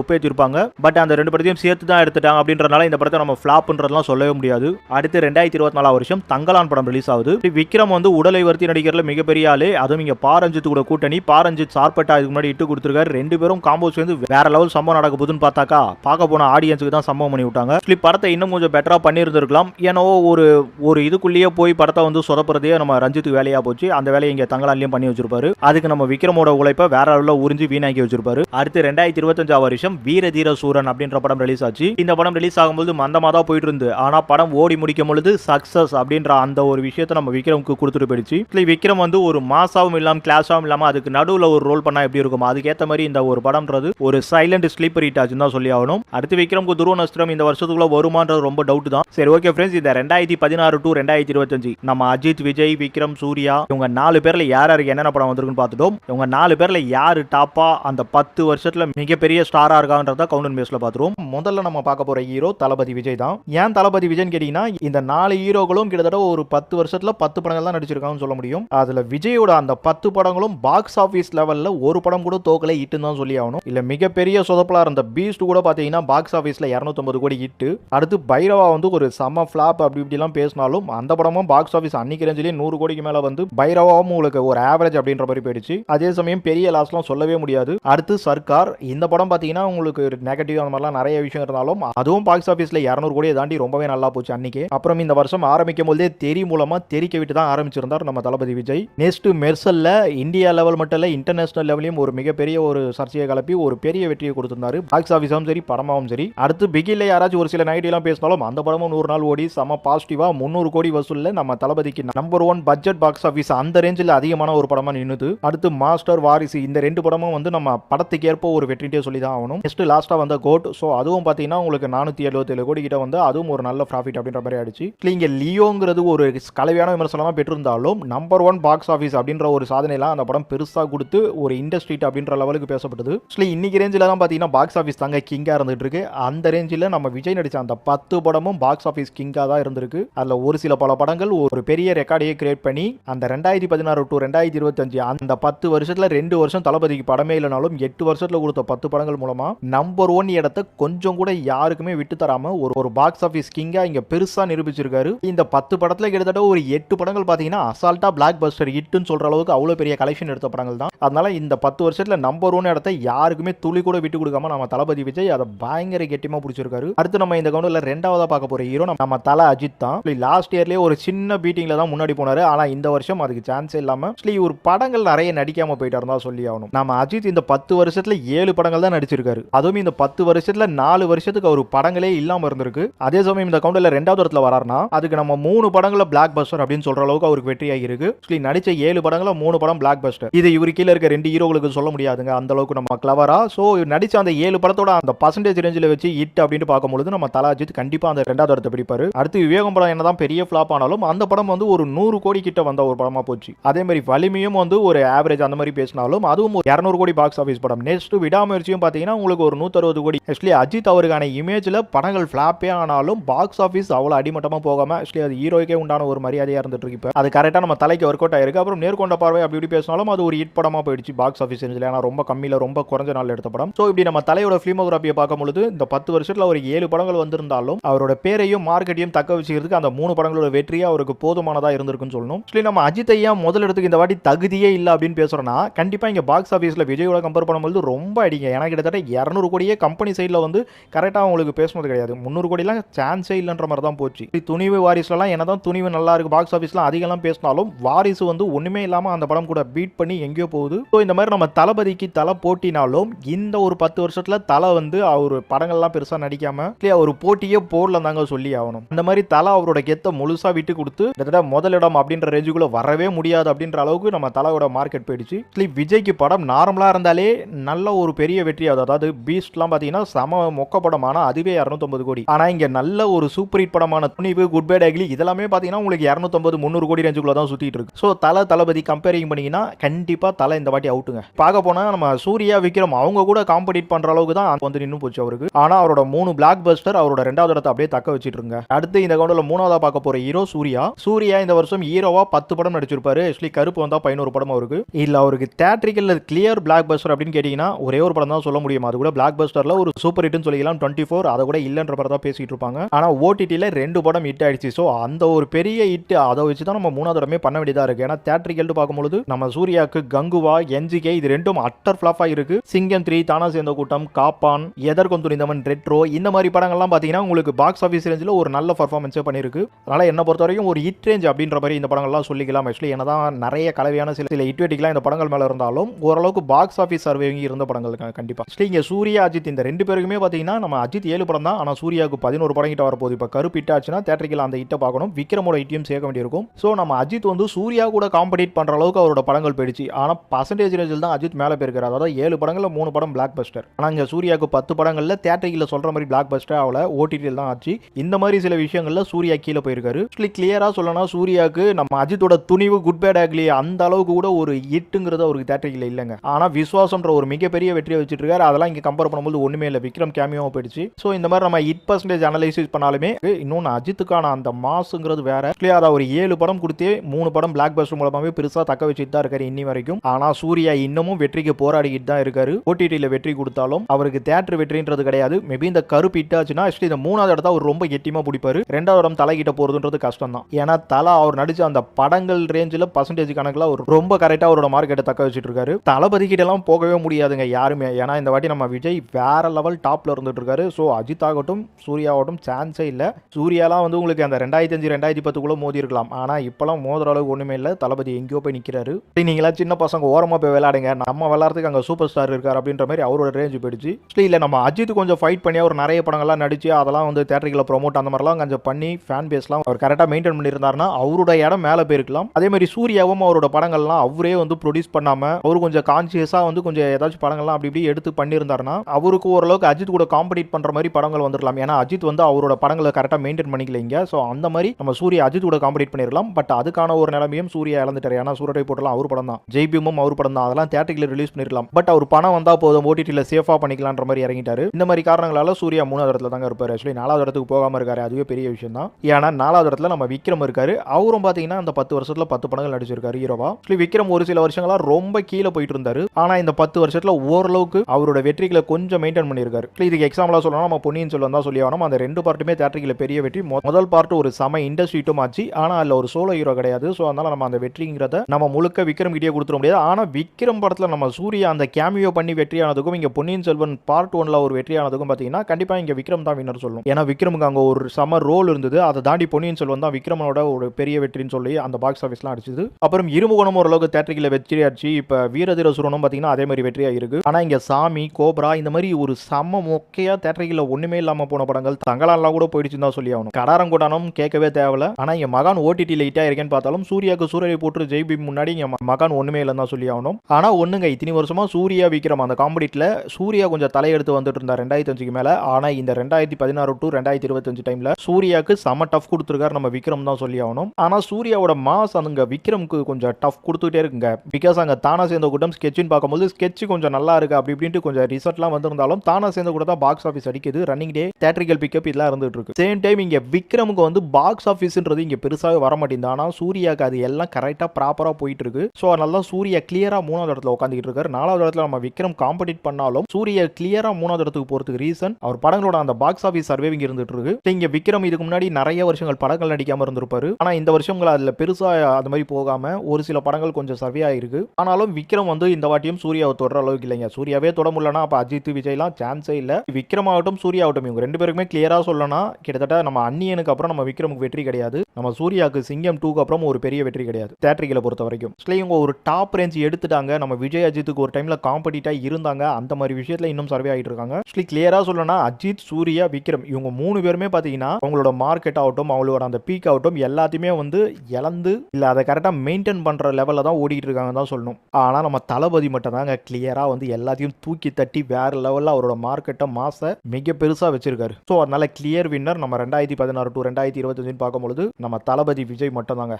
ஒப்பேற்றிருப்பாங்க பட் அந்த ரெண்டு படத்தையும் சேர்த்து தான் எடுத்துட்டாங்க. அப்படின்றனால இந்த படத்தை நம்ம ஃபிளாப்ன்றதுலாம் சொல்லவே முடியாது. அடுத்து ரெண்டாயிரத்தி இருபத்தி நாலாம் வருஷம் தங்கலான் படம் ரிலீஸ் ஆகுது. விக்ரம் வந்து உடலை வருத்தி நடிக்கிறதுல மிகப்பெரிய ஆளு. அதுவும் இங்க பாரஞ்சித் கூட கூட்டணி. பாரஞ்சித் சார்பட்டா இதுக்கு முன்னாடி இட்டு கொடுத்துருக்காரு. ரெண்டு பேரும் காம்போ சேர்ந்து வேற லெவல் சம்பவம் நடக்க போதுன்னு பார்த்தாக்கா பார்க்க போன ஆடியன்ஸுக்கு தான் சம்பவம் பண்ணி விட்டாங்க. ஆக்சுவலி படத்தை இன்னும் கொஞ்சம் பெட்டரா பண்ணியிருந்திருக்கலாம். ஏன்னோ ஒரு ஒரு இதுக்குள்ளேயே போய் படத்தை வந்து சொதப்புறதே நம்ம ரஞ்சித்துக்கு வேலையா போச்சு. அந்த வேலையை இங்க தங்கலான்லயும் பண்ணி வச்சிருப்பாரு. அதுக்கு நம்ம விக்ரமோட உழைப்பை வேற லெவலில் உறிஞ்சி வீணாக்கி வச்சிருப்பாரு. அடுத்து ரெண்டாயிரத்தி இருபத்தஞ்சாவது வருஷம் வீரதீர சூரன் அப்படின்ற படம் ரிலீஸ் ஆச்சு. இந்த படம் ரிலீஸ் ஆகும்போது மந்தமாக தான் போயிட்டு இருந்து ஆனால் படம் ஓடி முடிக்கும் பொழுது சக்சஸ் அப்படின்ற அந்த ஒரு விஷயத்த நம்ம விக்ரமுக்கு கொடுத்துட்டு போயிடுச்சு. Actually, விக்ரம் வந்து ஒரு மாசாவும் இல்லாமல் கிளாஸாவும் இல்லாமல் அதுக்கு நடுவில் ஒரு ரோல் பண்ணா எப்படி இருக்கும் அதுக்கேற்ற மாதிரி இந்த ஒரு படம்ன்றது ஒரு சைலண்ட் ஸ்லீப்பர் ஹிட் ஆச்சுன்னு தான் சொல்லி ஆகணும். அடுத்து விக்ரம்க்கு துருவ நஸ்திரம் இந்த வருஷத்துக்குள்ள வருமானது ரொம்ப டவுட் தான். சரி ஓகே ஃப்ரெண்ட்ஸ் இந்த ரெண்டாயிரத்தி பதினாறு டு ரெண்டாயிரத்தி இருபத்தஞ்சு நம்ம அஜித் விஜய் விக்ரம் சூர்யா இவங்க நாலு பேர்ல யார் யாருக்கு என்னென்ன படம் வந்திருக்குன்னு பார்த்துட்டோம். இவங்க நாலு பேர்ல யாரு டாப்பா அந்த பத்து வருஷத்துல மிகப்பெரிய ஸ்டாரா இருக்காங்கன்றத கவுண்டன் பேஸ்ல பார்த்துருவோம். முதல்ல நம்ம பார்க்க போற ஹீரோ தளபதி விஜய் தான். ஏன் தளபதி விஜய்னு கேட்டீங்கன்னா இந்த நாலு ஹீரோக்களும் கிட்டத்தட்ட ஒரு பத்து வருஷத்துல பத்து படங்கள் தான் நடிச்சிருக்காங்கன்னு சொல்ல முடியும். அதுல விஜயோட அந்த பத்து படங்களும் பாக்ஸ் ஆஃபீஸ் லெவல்ல ஒரு படம் கூட தோக்கலை இட்டுன்னு தான் சொல்லி ஆகணும். இல்ல மிகப்பெரிய சொதப்பலா இருந்த பீஸ்ட் கூட பாத்தீங்கன்னா பாக்ஸ் ஆஃபீஸ்ல இரநூத்தொன்பது கோடி இட்டு அடுத்து பைரவா வந்து ஒரு சம ஃபிளாப் அப்படி இப்படிலாம் பேசினாலும் அந்த படமும் பாக்ஸ் ஆஃபீஸ் அன்னைக்கு ரேஞ்சிலேயே நூறு கோடிக்கு மேல வந்து பைரவாவும் உங்களுக்கு ஒரு ஆவரேஜ் அப்படின்ற மாதிரி போயிடுச்சு. அதே சமயம் பெரிய லாஸ்லாம் சொல்லவே முடியாது. அடுத்து சர்க்கார் இந்த படம் பாத்தீங்கன்னா உங்களுக்கு நெகட்டிவ் அந்த மாதிரிலாம் நிறைய விஷயம் இருந்தாலும் அதுவும் பாக்ஸ் ஆஃபீஸ்ல இரநூறு கோடியை தாண்டி ரொம்பவே நல்லா போச்சு அன்னைக்கு. அப்புறம் இந்த வருஷம் ஆரம்பிக்கும் போது தெரி மூலமாக தெரிக்க விட்டு தான் ஆரம்பிச்சிருந்தார் நம்ம தளபதி விஜய். நெக்ஸ்ட் மெர்சலில் இந்தியா லெவல் மட்டும் இல்லை இன்டர்நேஷனல் லெவலையும் ஒரு மிகப்பெரிய ஒரு சர்ச்சையை கலப்பி ஒரு பெரிய வெற்றியை கொடுத்திருந்தாரு. பாக்ஸ் ஆஃபீஸாகவும் சரி படமாவும் சரி. அடுத்து பிகில யாராச்சும் ஒரு சில நைட்டிலாம் பேசினாலும் அந்த படமும் நூறு நாள் ஓடி செம பாசிட்டிவாக முந்நூறு கோடி வசூலில் நம்ம தளபதிக்கு number one budget box office அந்த ரேஞ்சில் அதிகமான ஒரு படமாக நின்றுது அடுத்து மாஸ்டர் வாரிசு இந்த ரெண்டு படமும் வந்து நம்ம படத்துக்கு ஏற்ப ஒரு வெற்றிட்டே சொல்லி தான் ஆகணும். நெக்ஸ்ட் லாஸ்ட்டாக வந்த கோட் ஸோ அதுவும் பார்த்தீங்கன்னா உங்களுக்கு நானூற்றி எழுபத்தேழு கோடி கிட்ட வந்து அதுவும் ஒரு நல்ல ப்ராஃபிட் அப்படின்ற மாதிரி ஆயிடுச்சு. நீங்கள் லியோங்க லியோங்கிறது ஒரு கலவையான விமர்சனமாக பெற்றிருந்தாலும் நம்பர் ஒன் பாக்ஸ் ஆஃபீஸ் அப்படின்ற ஒரு சாதனைலாம் அந்த படம் பெருசாக கொடுத்து ஒரு இண்டஸ்ட்ரி அப்படின்ற லெவலுக்கு பேசப்பட்டது. ஆக்சுவலி இன்னைக்கு ரேஞ்சில் தான் பார்த்தீங்கன்னா பாக்ஸ் ஆஃபீஸ் தாங்க கிங்காக இருந்துட்டு இருக்கு அந்த ரேஞ்சில் நம்ம விஜய் நடித்த அந்த பத்து படமும் பாக்ஸ் ஆஃபீஸ் கிங்காக தான் இருந்திருக்கு. அதில் ஒரு சில பல படங்கள் ஒரு பெரிய ரெக்கார்டையே கிரியேட் பண்ணி அந்த ரெண்டாயிரத்தி பதினாறு டு ரெண்டாயிரத்தி இருபத்தஞ்சு அந்த பத்து வருஷத்தில் ரெண்டு வருஷம் தளபதிக்கு படமே இல்லைனாலும் எட்டு வருஷத்தில் கொடுத்த பத்து படங்கள் மூலமாக நம்பர் ஒன் இடத்த கொஞ்சம் கூட யாருக்குமே விட்டு தராமல் ஒரு ஒரு பாக்ஸ் ஆஃபீஸ் கிங்காக இங்கே பெருசாக நிரூபிச்சிருக்காரு. இந்த பத்து படத்துல கிட்டத்தட்ட ஒரு எட்டு படங்கள் பாத்தீங்கன்னா அசால்ட்டா பிளாக் பஸ்டர் ஹிட்டுன்னு சொல்ற அளவுக்கு அவ்வளவு பெரிய கலெக்ஷன் எடுத்த படங்கள் தான். அதனால இந்த பத்து வருஷத்துல நம்பர் ஒன் இடத்த யாருக்குமே துளி கூட விட்டு கொடுக்காம நம்ம தளபதி விஜய் அதை பயங்கர கெட்டியமா பிடிச்சிருக்காரு. அடுத்து நம்ம இந்த கவுண்டில் ரெண்டாவதா பார்க்க போற ஹீரோ நம்ம தலை அஜித் தான். லாஸ்ட் இயர்லயே ஒரு சின்ன பீட்டிங்ல தான் முன்னாடி போனாரு. ஆனா இந்த வருஷம் அதுக்கு சான்ஸ் இல்லாம actually ஒரு படங்கள் நிறைய நடிக்காம போயிட்டாரு தான் சொல்லி ஆகணும். நம்ம அஜித் இந்த பத்து வருஷத்துல ஏழு படங்கள் தான் நடிச்சிருக்காரு. அதுவும் இந்த பத்து வருஷத்துல நாலு வருஷத்துக்கு அவர் படங்களே இல்லாம இருந்திருக்கு. அதே சமயம் இந்த கவுண்டில் ரெண்டாவது இடத்துல வராருன்னா அதுக்கு நம்ம மூணு படங்கள பிளாக் பஸ்டர் அப்படின்னு சொல்ற அளவுக்கு அவருக்கு வெற்றியாகி இருக்கு. ஆக்சுவலி நடிச்ச ஏழு படங்கள மூணு படம் பிளாக் பஸ்டர் இது இவரு கீழே இருக்க ரெண்டு ஹீரோகளுக்கு சொல்ல முடியாதுங்க அந்த அளவுக்கு நம்ம கிளவரா ஸோ நடிச்ச அந்த ஏழு படத்தோட அந்த பர்சன்டேஜ் ரேஞ்சில் வச்சு ஹிட் அப்படின்னு பார்க்கும்பொழுது நம்ம தலாஜித் கண்டிப்பா அந்த ரெண்டாவது இடத்தை பிடிப்பாரு. அடுத்து விவேகம் படம் என்னதான் பெரிய ஃபிளாப் ஆனாலும் அந்த படம் வந்து ஒரு நூறு கோடி கிட்ட வந்த ஒரு படமா போச்சு. அதே மாதிரி வலிமையும் வந்து ஒரு ஆவரேஜ் அந்த மாதிரி பேசினாலும் அதுவும் ஒரு இரநூறு கோடி பாக்ஸ் ஆஃபீஸ் படம். நெக்ஸ்ட் விடாமுயற்சியும் பார்த்தீங்கன்னா உங்களுக்கு ஒரு நூத்தறுபது கோடி. ஆக்சுவலி அஜித் அவருக்கான இமேஜில் படங்கள் ஃபிளாப்பே ஆனாலும் பாக்ஸ் ஆஃபீஸ் அவ்வளோ அடிமட்டமாக போகாம ஆக்சுவலி அது ஹீரோய்க்கே உண்டான ஒரு மரியாதையாக இருந்துட்டு இருக்கு இப்போ. அது கரெக்டாக நம்ம தலைக்கு ஒர்க் அவுட் ஆயிருக்கு. அப்புறம் நேர்கொண்ட பார்வை அப்படி இப்படி பேசினாலும் அது ஒரு ஹிட் படமாக போயிடுச்சு பாக்ஸ் ஆஃபீஸ் ரேஞ்சில் ஏன்னா ரொம்ப கம்மியில் ரொம்ப குறைஞ்ச நாள் எடுத்த படம். ஸோ இப்படி நம்ம தலையோட ஃபிலிமோகிராஃபியை பார்க்கும்பொழுது இந்த பத்து வருஷத்தில் ஒரு ஏழு படங்கள் வந்திருந்தாலும் அவரோட பேரையும் மார்க்கெட்டையும் தக்க வச்சுக்கிறதுக்கு அந்த மூணு படங்களோட வெற்றியே அவருக்கு போதுமானதாக இருந்திருக்குன்னு சொல்லணும். ஆக்சுவலி நம்ம அஜித் ஐயா முதல் இடத்துக்கு இந்த வாட்டி தகுதியே இல்லை அப்படின்னு பேசுகிறோன்னா கண்டிப்பாக இங்கே பாக்ஸ் ஆஃபீஸில் விஜயோட கம்பேர் பண்ணும்போது ரொம்ப அடிங்க. ஏன்னா கிட்டத்தட்ட இரநூறு கோடியே கம்பெனி சைடில் வந்து கரெக்டாக அவங்களுக்கு பேசுனது கிடையாது. முந்நூறு கோடிலாம் சான்ஸே இல்லைன்ற மாதிரி தான் போச்சு. இப்படி துணிவு வாரிசுலலாம் தான் துணிவு நல்லா இருக்கு. பாக்ஸ் ஆஃபீஸ்லாம் அதிகம்லாம் பேசினாலும் வாரிசு வந்து ஒன்றுமே இல்லாமல் அந்த படம் கூட பீட் பண்ணி எங்கேயோ போகுது. ஸோ இந்த மாதிரி நம்ம தளபதிக்கு தலை போட்டினாலும் இந்த ஒரு பத்து வருஷத்தில் தலை வந்து அவர் படங்கள்லாம் பெருசாக நடிக்காமல் இல்லையா ஒரு போட்டியே போடல தாங்க சொல்லி ஆகணும். அந்த மாதிரி தலை அவரோட கெத்தை முழுசாக விட்டு கொடுத்து கிட்டத்தட்ட முதலிடம் அப்படின்ற ரேஞ்சுக்குள்ள வரவே முடியாது அப்படின்ற அளவுக்கு நம்ம தலையோட மார்க்கெட் போயிடுச்சு. ஆக்சுவலி விஜய்க்கு படம் நார்மலாக இருந்தாலே நல்ல ஒரு பெரிய வெற்றி ஆகுது. அதாவது பீஸ்ட்லாம் பார்த்தீங்கன்னா சம மொக்க படம் ஆனால் அதுவே இரநூத்தொம்பது கோடி. ஆனால் இங்கே நல்ல ஒரு சூப்பர் ஹிட் படமான துணிவு குட் பேட் அக்லி இதெல்லாம் எல்லாமே பார்த்தீங்கன்னா உங்களுக்கு இரநூத்தம்பது முந்நூறு கோடி ரேஞ்சுக்குள்ள தான் சுற்றிட்டு இருக்கு. ஸோ தலை தளபதி கம்பேரிங் பண்ணிங்கன்னா கண்டிப்பாக தலை இந்த வாட்டி அவுட்டுங்க பார்க்க போனால் நம்ம சூர்யா விக்ரம் அவங்க கூட காம்படிட் பண்ணுற அளவுக்கு தான் வந்து நின்று போச்சு அவருக்கு. ஆனால் அவரோட மூணு பிளாக் பஸ்டர் அவரோட ரெண்டாவது இடத்தை அப்படியே தக்க வச்சுட்டு இருங்க. அடுத்து இந்த கவுண்டில் மூணாவதாக பார்க்க போகிற ஹீரோ சூர்யா. சூர்யா இந்த வருஷம் ஹீரோவா பத்து படம் நடிச்சிருப்பாரு. ஆக்சுவலி கருப்பு வந்தால் பதினோரு படம் அவருக்கு. இல்லை அவருக்கு தேட்ரிக்கல் கிளியர் பிளாக் பஸ்டர் அப்படின்னு கேட்டிங்கன்னா ஒரே ஒரு படம் தான் சொல்ல முடியும். அது கூட பிளாக் பஸ்டரில் ஒரு சூப்பர் ஹிட்னு சொல்லிக்கலாம். டுவெண்ட்டி ஃபோர் அதை கூட இல்லைன்ற படம் தான் பேசிட்டு இருப்பாங்க. ஆனால் ஓடிடியில் ரெண்டு படம் ஹிட் ஆயிடுச்சு. ஸோ அந்த அந்த ஒரு பெரிய ஹிட் அதை வச்சு தான் நம்ம மூணாவது இடமே பண்ண வேண்டியதாக இருக்கு. ஏன்னா தேட்ரிக்கல் பார்க்கும்போது நம்ம சூர்யாக்கு கங்குவா என்ஜிகே இது ரெண்டும் அட்டர் ஃபிளாப்பா இருக்கு சிங்கம் த்ரீ தானா சேர்ந்த கூட்டம் காப்பான் எதற்கும் துணிந்தவன் ரெட்ரோ இந்த மாதிரி படங்கள்லாம் பார்த்தீங்கன்னா உங்களுக்கு பாக்ஸ் ஆஃபீஸ் ரேஞ்சில் ஒரு நல்ல பர்ஃபார்மன்ஸே பண்ணியிருக்கு. அதனால் என்ன பொறுத்த வரைக்கும் ஒரு ஹிட் ரேஞ்ச் அப்படின்ற மாதிரி இந்த படங்கள்லாம் சொல்லிக்கலாம். ஆக்சுவலி என்னதான் நிறைய கலவையான சில சில ஹிட் வெட்டிக்கலாம் இந்த படங்கள் மேலே இருந்தாலும் ஓரளவுக்கு பாக்ஸ் ஆஃபீஸ் சர்வேங்க இருந்த படங்கள் கண்டிப்பாக ஆக்சுவலி இங்கே சூர்யா அஜித் இந்த ரெண்டு பேருக்குமே பார்த்தீங்கன்னா நம்ம அஜித் ஏழு படம் தான். ஆனால் சூர்யாவுக்கு பதினோரு படம் கிட்ட வரப்போகுது இப்போ கருப்பு ஹிட் ஆச்சுன்னா தேட்டரிக்கல் அந்த ஹிட்டை பார்க்கணும். விக்ரமோட ஹிட்டையும் சேர்க்க வேண்டியிருக்கும். ஸோ நம்ம அஜித் வந்து சூர்யா கூட காம்படிட் பண்ணுற அளவுக்கு அவரோட படங்கள் போயிடுச்சு. ஆனால் பர்சன்டேஜ் ரேஞ்சில் தான் அஜித் மேலே போயிருக்காரு. அதாவது ஏழு படங்களில் மூணு படம் பிளாக் பஸ்டர் ஆனால் இங்கே சூர்யாவுக்கு பத்து படங்களில் தேட்டரிக்கல் சொல்கிற மாதிரி பிளாக் பஸ்டர் ஆகல ஓடிடியில் தான் ஆச்சு. இந்த மாதிரி சில விஷயங்களில் சூர்யா கீழே போயிருக்காரு. ஆக்சுவலி கிளியரா சொல்லணும் சூர்யாவுக்கு நம்ம அஜித்தோட துணிவு குட் பேட் ஆக்லி அந்த அளவுக்கு கூட ஒரு ஹிட்டுங்கிறது அவருக்கு தேட்டரிக்கல இல்லைங்க. ஆனா விஸ்வாசம்ன்ற ஒரு மிகப்பெரிய வெற்றியை வச்சுட்டு இருக்காரு அதெல்லாம் இங்க கம்பேர் பண்ணும்போது ஒன்றுமே இல்லை. விக்ரம் கேமியோ போயிடுச்சு. ஸோ இந்த மாதிரி நம்ம ஹிட் பர்சன்டேஜ் அனலைசிஸ் பண்ணாலுமே இன்னொன்று அஜித்துக்கான அந்த மாசுங்கிறது வேற. Actually ஒரு ஏழு படம் கொடுத்தே மூணு படம் பிளாக் பஸ்டர் மூலமாவே பெருசா தக்க வச்சுட்டு தான் இருக்காரு இன்னி வரைக்கும். ஆனா சூர்யா இன்னமும் வெற்றிக்கு போராடிக்கிட்டு தான் இருக்காரு. ஓடிடியில வெற்றி கொடுத்தாலும் அவருக்கு தேட்டர் வெற்றின்றது கிடையாது. மேபி இந்த கருப்பு இட்டாச்சுன்னா ஆக்சுவலி இந்த மூணாவது இடத்த அவர் ரொம்ப கெட்டியமா பிடிப்பாரு. ரெண்டாவது இடம் தலைகிட்ட போறதுன்றது கஷ்டம் தான். ஏன்னா தலா அவர் நடிச்ச அந்த படங்கள் ரேஞ்சில் பர்சன்டேஜ் கணக்கில் அவர் ரொம்ப கரெக்டாக அவரோட மார்க்கெட்டை தக்க வச்சுட்டு இருக்காரு. தளபதி கிட்ட எல்லாம் போகவே முடியாதுங்க யாருமே. ஏன்னா இந்த வாட்டி நம்ம விஜய் வேற லெவல் டாப்ல இருந்துட்டு இருக்காரு. ஸோ அஜித் ஆகட்டும் சூர்யாவட்டும் சான்ஸே இல்லை. சூர்யாலாம் வந்து உங்களுக்கு அந்த ரெண்டாயிரத்தி அஞ்சு ரெண்டாயிரத்தி பத்துக்குள்ளே மோதி இருக்கலாம் ஆனால் இப்போலாம் மோதுற அளவுக்கு ஒன்றுமே இல்லை. தளபதி எங்கேயோ போய் நிற்கிறாரு நீங்களா சின்ன பசங்க ஓரமாக போய் விளையாடுங்க. நம்ம விளாட்றதுக்கு அங்கே சூப்பர் ஸ்டார் இருக்கார் அப்படின்ற மாதிரி அவரோட ரேஞ்ச் போயிடுச்சு. இல்லை நம்ம அஜித் கொஞ்சம் ஃபைட் பண்ணி அவர் நிறைய படங்கள்லாம் நடிச்சு அதெல்லாம் வந்து தேட்டரில் ப்ரொமோட் அந்த மாதிரிலாம் கொஞ்சம் பண்ணி ஃபேன் பேஸ்லாம் அவர் கரெக்டாக மெயின்டைன் பண்ணியிருந்தாருன்னா அவரோட இடம் மேலே போயிருக்கலாம். அதே மாதிரி சூர்யாவும் அவரோட படங்கள்லாம் அவரே வந்து ப்ரொடியூஸ் பண்ணாமல் அவர் கொஞ்சம் கான்சியஸாக வந்து கொஞ்சம் ஏதாச்சும் படங்கள்லாம் அப்படி இப்படி எடுத்து பண்ணியிருந்தாருன்னா அவருக்கு ஓரளவுக்கு அஜித் கூட காம்படிட் பண்ணுற மாதிரி படங்கள் வந்துடலாம் ஏன்னா அஜித் வந்து அவரோட படங்களை கரெக்டாக மெயின்டைன் பண்ணிக்கலைங்க. ஸோ அந்த மாதிரி நம்ம சூர்யா அஜித் கூட காம்படிட் பண்ணிடலாம் பட் அதுக்கான ஒரு நிலைமையும் சூர்யா இழந்துட்டார். ஏன்னா சூரரை போட்டலாம் அவர் படம் தான். ஜெய்பியமும் அவர் படம் தான். அதெல்லாம் தேட்டரில் ரிலீஸ் பண்ணிருக்கலாம். பட் அவர் பணம் வந்தா போதும். ஓடிடியில் சேஃபாக பண்ணிக்கலான்ற மாதிரி இறங்கிட்டாரு. இந்த மாதிரி காரணங்களால சூர்யா மூணாவது இடத்துல தாங்க இருப்பார். ஆக்சுவலி நாலாவது இடத்துக்கு போகாம இருக்காரு. அதுவே பெரிய விஷயம் தான். ஏன்னா நாலாவது இடத்துல நம்ம விக்ரம் இருக்காரு. அவரும் பார்த்தீங்கன்னா அந்த பத்து வருஷத்துல பத்து படங்கள் நடிச்சிருக்காரு ஹீரோவா ஆக்சுவலி விக்ரம் ஒரு சில வருஷங்களா ரொம்ப கீழே போயிட்டு இருந்தாரு. ஆனா இந்த பத்து வருஷத்துல ஓரளவுக்கு அவரோட வெற்றிகளை கொஞ்சம் மெயின்டைன் பண்ணியிருக்காரு இதுக்கு எக்ஸாம்பிளா சொல்லணும் நம்ம பொன்னியின் செல்வன் தான் சொல்லி ஆகணும். அந்த ரெண்டு பார்ட்டுமே தேட்டரில் பெரிய வெற்றி. முதல் பார்ட் ஒரு சம இண்டஸ்ட்ரிட்டும் ஆச்சு. ஆனால் அதில் ஒரு சோலோ ஹீரோ கிடையாது. ஸோ அதனால் நம்ம அந்த வெற்றிங்கிறத நம்ம முழுக்க விக்ரம் கிட்டே கொடுத்துட முடியாது. ஆனால் விக்ரம் படத்தில் நம்ம சூர்யா அந்த கேமியோ பண்ணி வெற்றியானதுக்கும் இங்கே பொன்னியின் செல்வன் பார்ட் ஒன்ல ஒரு வெற்றியானதுக்கும் பார்த்தீங்கன்னா கண்டிப்பாக இங்கே விக்ரம் தான் வின்னர் சொல்லும். ஏன்னா விக்ரமுக்கு அங்கே ஒரு சம ரோல் இருந்தது. அதை தாண்டி பொன்னியின் செல்வன் தான் விக்ரமனோட ஒரு பெரிய வெற்றின்னு சொல்லி அந்த பாக்ஸ் ஆஃபீஸ்லாம் அடிச்சது. அப்புறம் இருமுகணம் ஓரளவுக்கு தேட்டரில் வெற்றி ஆச்சு இப்போ வீரதீர சுரனும் பார்த்தீங்கன்னா அதே மாதிரி வெற்றியாக இருக்கு. ஆனால் இங்கே சாமி கோப்ரா இந்த மாதிரி ஒரு செம்ம மொக்கையாக தேட்டரில் ஒன்றுமே இல்லாமல் போன படங்கள் தங்களாலாம் கூட போயிடுச்சுன்னு தான் சொல்லி ஆகணும். கடாரங்குடானம் கேட்கவே தேவையில்ல ஆனா இங்க மகான் ஓடிடி லைட்டா இருக்கேன்னு பார்த்தாலும் சூர்யாக்கு சூரிய போட்டு ஜெய்பி முன்னாடி இங்க மகான் ஒண்ணுமே இல்லைன்னு தான் சொல்லி ஆகணும். ஆனா ஒண்ணுங்க இத்தனை வருஷமா சூர்யா விக்ரம் அந்த காம்படிட்ல சூர்யா கொஞ்சம் தலையெடுத்து வந்துட்டு இருந்தார் ரெண்டாயிரத்தி அஞ்சுக்கு மேல. ஆனா இந்த ரெண்டாயிரத்தி பதினாறு டு ரெண்டாயிரத்தி இருபத்தஞ்சு டைம்ல சூர்யாக்கு செம டஃப் கொடுத்துருக்காரு நம்ம விக்ரம் தான் சொல்லி ஆகணும். ஆனா சூர்யாவோட மாஸ் அங்க விக்ரம்க்கு கொஞ்சம் டஃப் கொடுத்துட்டே இருக்குங்க. பிகாஸ் அங்க தானா சேர்ந்த கூட்டம் ஸ்கெட்ச்னு பார்க்கும்போது ஸ்கெட்ச் கொஞ்சம் நல்லா இருக்கு அப்படி இப்படின்ட்டு கொஞ்சம் ரிசல்ட்லாம் வந்திருந்தாலும் தானா சேர்ந்த கூட தான் பாக்ஸ் ஆஃபீஸ் அடிக்குது ரன்னிங் டே தேட்டரிக்கல் பிக்கப் இதெல்லாம் இருந்துட்டு இருக்கு. சேம் டைம் இங்க விக்ரமுக்கு வந்து பாக்ஸ் பாக்ஸ் ஆஃபீஸ்ன்றது இங்கே பெருசாகவே வர மாட்டேங்குது ஆனால் சூர்யாவுக்கு அது எல்லாம் கரெக்டாக ப்ராப்பராக போயிட்டு இருக்கு ஸோ அதனால சூர்யா கிளியராக மூணாவது இடத்துல உட்காந்துட்டு இருக்காரு. நாலாவது இடத்துல நம்ம விக்ரம் காம்படிட் பண்ணாலும் சூர்யா கிளியராக மூணாவது இடத்துக்கு போறதுக்கு ரீசன் அவர் படங்களோட அந்த பாக்ஸ் ஆஃபீஸ் சர்வேவிங் இருந்துட்டு இருக்கு இங்கே விக்ரம் இதுக்கு முன்னாடி நிறைய வருஷங்கள் படங்கள் நடிக்காமல் இருந்திருப்பாரு. ஆனா இந்த வருஷங்கள் அதுல பெருசா அந்த மாதிரி போகாம ஒரு சில படங்கள் கொஞ்சம் சர்வே ஆயிருக்கு. ஆனாலும் விக்ரம் வந்து இந்த வாட்டியும் சூர்யாவை தொடர அளவுக்கு இல்லைங்க. சூர்யாவே தொட முடியலனா அப்ப அஜித் விஜய்லாம் சான்ஸே இல்ல. விக்ரம் ஆகட்டும் சூர்யா ஆகட்டும் இவங்க ரெண்டு பேருக்குமே கிளியரா சொல்லணும்னா கிட்டத்தட்ட நம்ம அன்னியனுக்கு அப்புறம் நம்ம விக்ரமுக்கு வெற்றி கிடையாது. நம்ம சூர்யாவுக்கு சிங்கம் டூக்கு அப்புறம் ஒரு பெரிய வெற்றி கிடையாது. தேட்டரிகளை பொறுத்த வரைக்கும் இவங்க ஒரு டாப் ரேஞ்ச் எடுத்துட்டாங்க. நம்ம விஜய் அஜித்துக்கு ஒரு டைம்ல காம்படிட்டா இருந்தாங்க. அந்த மாதிரி விஷயத்துல இன்னும் சர்வே ஆகிட்டு இருக்காங்க. ஆக்சுவலி கிளியரா சொல்லணும்னா அஜித் சூர்யா விக்ரம் இவங்க மூணு பேருமே பாத்தீங்கன்னா அவங்களோட மார்க்கெட் ஆகட்டும் அவங்களோட அந்த பீக் ஆகட்டும் எல்லாத்தையுமே வந்து இழந்து இல்ல அதை கரெக்டா மெயின்டைன் பண்ற லெவல்ல தான் ஓடிட்டு இருக்காங்க தான் சொல்லணும். ஆனா நம்ம தளபதி மட்டும் தாங்க கிளியரா வந்து எல்லாத்தையும் தூக்கி தட்டி வேற லெவல்ல அவரோட மார்க்கெட்டை மாச மிக பெருசா வச்சிருக்காரு. ஸோ அதனால கிளியர் வின்னர் நம்ம ரெண்டாயிரத்தி பதினாறு டு ரெண்டாயிரத்தி இருபத்தஞ்சுன்னு பார்க்கும்பொழுது நம்ம தளபதி விஜய் மட்டும்தாங்க.